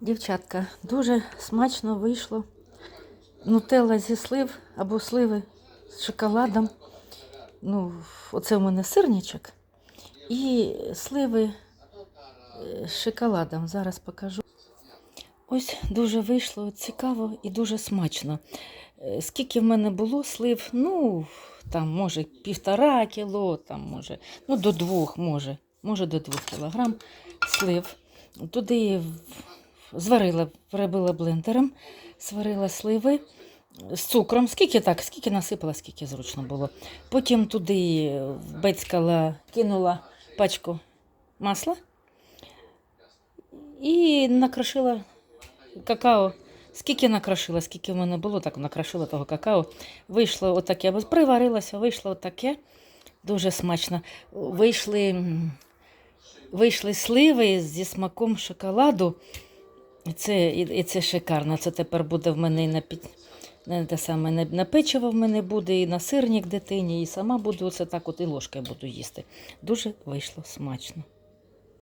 Дівчатка, дуже смачно вийшло. Нутелла зі слив або сливи з шоколадом. Ну, оце у мене сирничок. І сливи е, з шоколадом. Зараз покажу. Ось дуже вийшло цікаво і дуже смачно. Е, Скільки в мене було слив? Ну, там, може, півтора кіло, там, може, ну, до двох, може, може, до двох кілограм слив. Туди в- зварила, перебила блендером, сварила сливи з цукром. Скільки так, скільки насипала, скільки зручно було. Потім туди бецькала, кинула пачку масла і накрошила какао. Скільки накрошила, скільки в мене було, так накрошила того какао. Вийшло отаке, приварилося, вийшло отаке. Дуже смачно. Вийшли, вийшли сливи зі смаком шоколаду. Це, і, і це шикарно. Це тепер буде в мене і на, під, не те саме, на, на печиво в мене буде, і на сирник дитині, і сама буду оце так от і ложкою буду їсти. Дуже вийшло смачно.